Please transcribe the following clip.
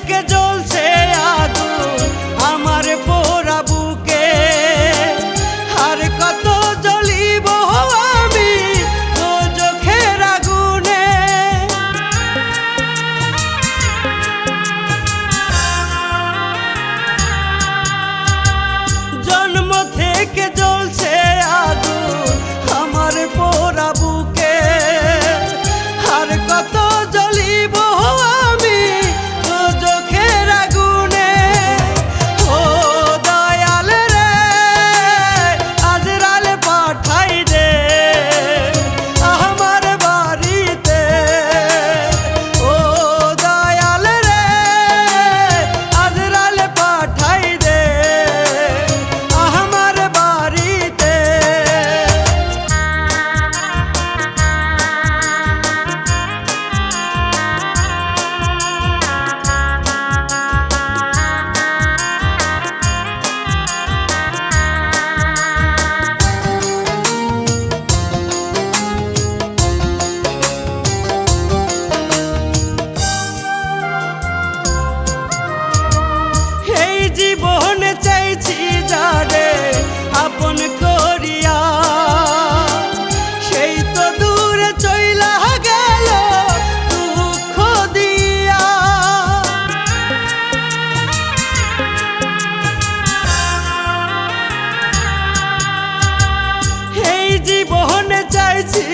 থেকে জ্বলছে আগু আমার পোড়া বুকে। আর কত জলি জীবনে চাইছি যারে আপন করিয়া। সেই তো দূরে চইলা গেল দুঃখ দিয়া। এই জীবনে চাইছি